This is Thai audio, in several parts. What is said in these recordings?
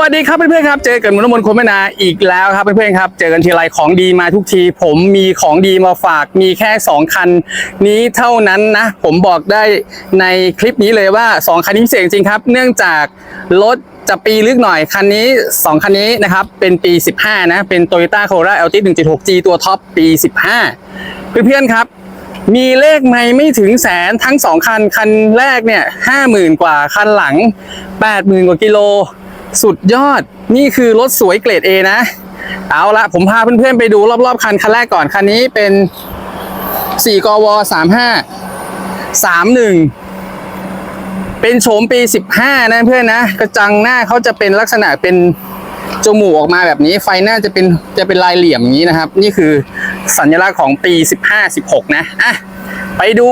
วัสดีครับเพื่อนๆครับ เจอกันมนมนคนไม่นาอีกแล้วครับเพื่อนๆครับ เจอกันทีไรของดีมาทุกที ผมมีของดีมาฝากมีแค่ 2 คันนี้เท่านั้นนะ ผมบอกได้ในคลิปนี้เลยว่า 2 คันนี้พิเศษจริงครับ เนื่องจากรถจะปีลึกหน่อยคันนี้ 2 คันนี้นะครับ เป็นปี 15 นะ เป็น Toyota Corolla LT 1.6G ตัวท็อปปี 15 เพื่อนๆครับมีเลขไม่ไม่ถึงแสนทั้งสองคัน คันแรกเนี่ยห้าหมื่นกว่าคันหลังแปดหมื่นกว่ากิโล สุดยอดนี่คือรถสวยเกรด A นะ เอาละผมพาเพื่อนๆไปดูรอบๆคันคันแรกก่อน คันนี้เป็น 4 กว 35 31 เป็นโฉมปี 15 นะเพื่อนนะ กระจังหน้าเขาจะเป็นลักษณะเป็นจมูกออกมาแบบนี้ไฟหน้าจะเป็นจะเป็นลายเหลี่ยมอย่างนี้นะครับ นี่คือสัญลักษณ์ของปี 15-16 นะอะไปดู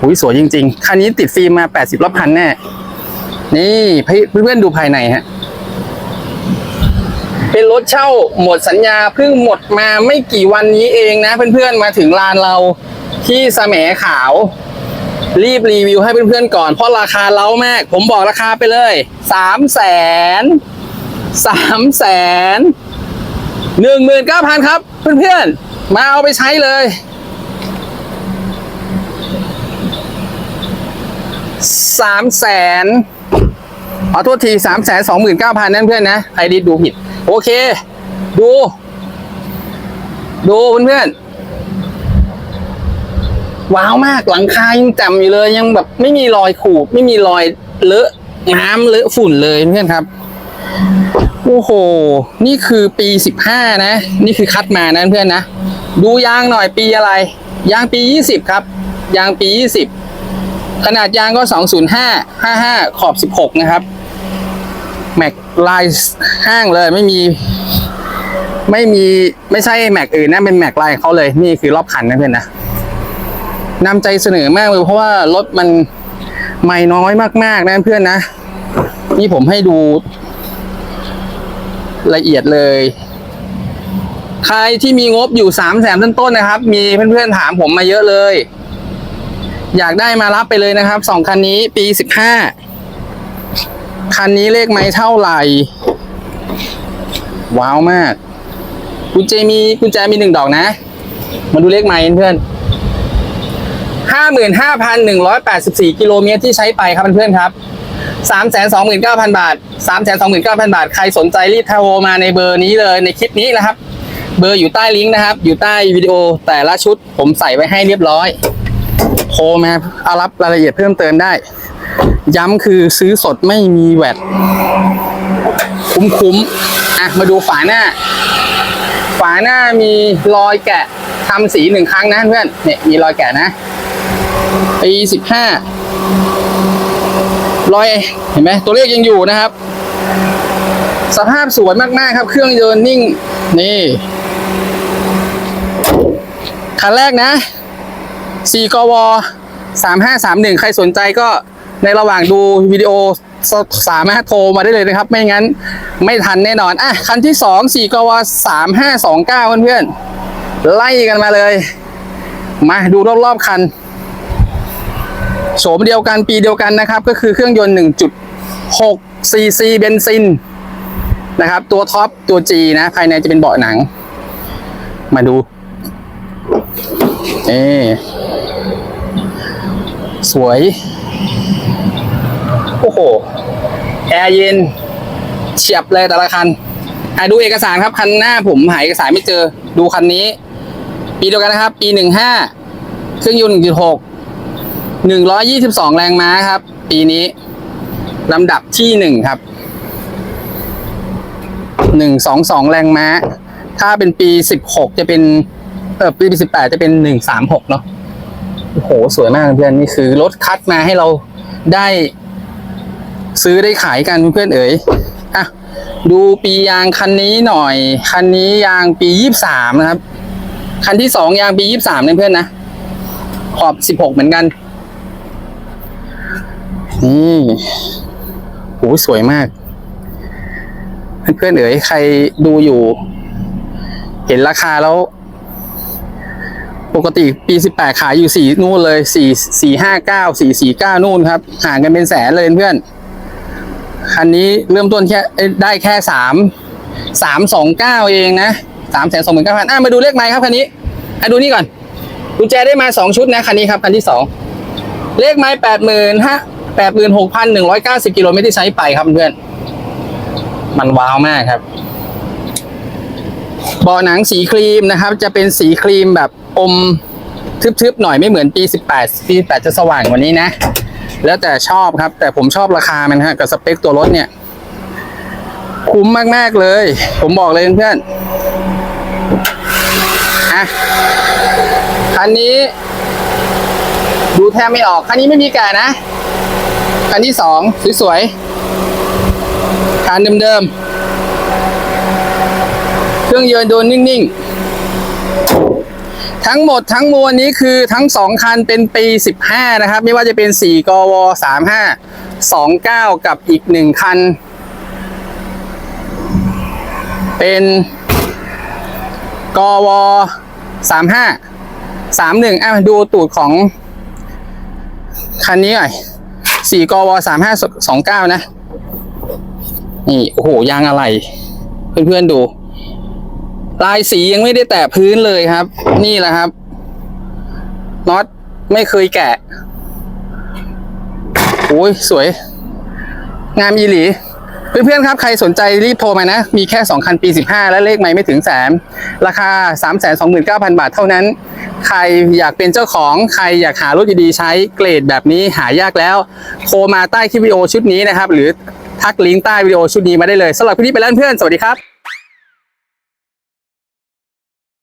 หุยสวยจริง ๆ คันนี้ติดฟิล์มมา 80 รอบพันแน่ นี่เพื่อนๆดูภายในฮะเป็นรถเช่าหมดสัญญาเพิ่งหมดมาไม่กี่วันนี้เองนะ เพื่อนๆมาถึงลานเราที่สแสมขาว รีบรีวิวให้เพื่อนๆก่อน เพราะราคาเล้ามาก ผมบอกราคาไปเลยสามแสนสามแสนหนึ่งหมื่นเก้าพันครับ เพื่อนๆ มาเอาไปใช้เลยสามแสน ขอโทษทีสามแสนสองหมื่นเก้าพันนั่นเพื่อนนะใครดีดูผิด โอเค ดู ดูเพื่อนว้าวมากหลังคายังจ่มอยู่เลยยังแบบไม่มีรอยขูดไม่มีรอยเลอะน้ำเลอะฝุ่นเลยเพื่อนครับโอ้โห นี่คือปีสิบห้านะ นี่คือคัดมานะเพื่อนนะ ดูยางหน่อยปีอะไร ยางปียี่สิบครับ ยางปียี่สิบขนาดยางก็สองศูนย์ห้าห้าห้าขอบสิบหกนะครับ แม็กลายห้างเลยไม่มี ไม่มีไม่ใช่แม็กอื่นนะเป็นแม็กลายเขาเลยนี่คือรอบคันนะเพื่อนนะนำใจเสนอมากเลยเพราะว่ารถมันไม่น้อยมากๆนะเพื่อนนะนี่ผมให้ดูละเอียดเลย ใครที่มีงบอยู่สามแสนต้นๆนะครับ มีเพื่อนๆถามผมมาเยอะเลย อยากได้มารับไปเลยนะครับสองคันนี้ปีสิบห้า คันนี้เลขไม้เท่าไหร่ ว้าวมาก กุญแจมีกุญแจมีหนึ่งดอกนะ มาดูเลขไม้เพื่อนห้าหมื่นห้าพันหนึ่งร้อยแปดสิบสี่กิโลเมตรที่ใช้ไปครับเพื่อนครับสามแสนสองหมื่นเก้าพันบาทสามแสนสองหมื่นเก้าพันบาท ใครสนใจรีบโทรมาในเบอร์นี้เลยในคลิปนี้นะครับ เบอร์อยู่ใต้ลิงก์นะครับ อยู่ใต้วิดีโอแต่ละชุดผมใส่ไว้ให้เรียบร้อย โทรมาเอารับรายละเอียดเพิ่มเติมได้ ย้ำคือซื้อสดไม่มีแวดคุ้มๆอะมาดูฝาหน้า ฝาหน้ามีรอยแกะทำสีหนึ่งครั้งนะเพื่อนเนี่ยมีรอยแกะนะปีสิบห้ารอยเห็นไหมตัวเลขยังอยู่นะครับ สภาพสวยมากๆครับ เครื่องยนต์นิ่ง นี่คันแรกนะ 4กว3531 ใครสนใจก็ ในระหว่างดูวิดีโอสามารถโทรมาได้เลยนะครับ ไม่งั้นไม่ทันแน่นอน อะ คันที่2 4กว3529เพื่อนๆ ไล่กันมาเลย มาดูรอบๆคันโฉมเดียวกันปีเดียวกันนะครับ ก็คือเครื่องยนต์ 1.6 cc เบนซินนะครับ ตัวท็อปตัว G นะ ภายในจะเป็นเบาะหนัง มาดูเอสวย โอ้โห แอร์เย็นเฉียบเลยแต่ละคันอะดูเอกสารครับคันหน้าผมหายเอกสารไม่เจอ ดูคันนี้ ปีเดียวกันนะครับ ปีหนึ่งห้าเครื่องยนต์หนึ่งจุดหกหนึ่งร้อยยี่สิบสองแรงม้าครับ ปีนี้ลำดับที่หนึ่งครับหนึ่งสองสองแรงม้า ถ้าเป็นปีสิบหกจะเป็น เออปีสิบแปดจะเป็นหนึ่งสามหกเนาะโอ้โห สวยมากเพื่อนนี่คือรถคัดมาให้เราได้ ซื้อได้ขายกันเพื่อนเอ๋ยอะดูปียางคันนี้หน่อย คันนี้ยางปียี่สามนะครับ คันที่สองยางปียี่สามเนี่เพื่อนนะ ขอบสิบหกเหมือนกันนี่โหสวยมาก เพื่อนเอ๋ยใครดูอยู่ เห็นราคาแล้ว ปกติปีสิบแปดขายอยู่สี่นู่นเลยสี่สี่ห้าเก้าสี่สี่เก้านู่นครับ ห่างกันเป็นแสนเลยเพื่อน คันนี้เริ่มต้นแค่ได้แค่สามสามสองเก้าเองนะสามแสนสองหมื่นเก้าพันอะมาดูเลขไม้ครับคันนี้อะดูนี่ก่อนกุญแจได้มาสองชุดนะคันนี้ครับคันที่สองเลขไม้แปดหมื่นฮะแปดหมื่นหกพันหนึ่งร้อยเก้าสิบกิโลเมตรที่ใช้ไปครับเพื่อน มันว้าวมากครับเบาะหนังสีครีมนะครับ จะเป็นสีครีมแบบอมทึบๆหน่อยไม่เหมือนปี 18ปี18จะสว่างกว่านี้นะ แล้วแต่ชอบครับ แต่ผมชอบราคามันฮะกับสเปคตัวรถเนี่ย คุ้มมาก ๆ เลย ผมบอกเลยเพื่อนอะคันนี้ ดูแทบไม่ออก คันนี้ไม่มีแก่นะ คันที่สองสวยๆคันเดิมๆ เครื่องยนต์โดนนิ่ง ๆ ทั้งหมดทั้งมวลนี้คือทั้งสองคันเป็นปี 15 นะครับ ไม่ว่าจะเป็น 4 กว 35 29 กับอีกหนึ่งคัน เป็น กว 35 31อะดูตูดของ คันนี้หน่อย 4 กว 35 29 นะ นี่ โอ้โห ยางอะไร เพื่อนๆดู ลายสียังไม่ได้แตะพื้นเลยครับ นี่แหละครับน็อตไม่เคยแกะโอ้ยสวย งามอีหลีเพื่อนๆครับ ใครสนใจรีบโทรมานะ มีแค่ 2 คันปี 15 และเลขไม่ไม่ถึงแสน ราคา 329,000 บาทเท่านั้น ใครอยากเป็นเจ้าของ ใครอยากหารถดีๆใช้เกรดแบบนี้หายากแล้ว โทรมาใต้คลิปวิดีโอชุดนี้นะครับ หรือทักลิงก์ใต้วิดีโอชุดนี้มาได้เลยสำหรับคลิปนี้ไปแล้วเพื่อน สวัสดีครับ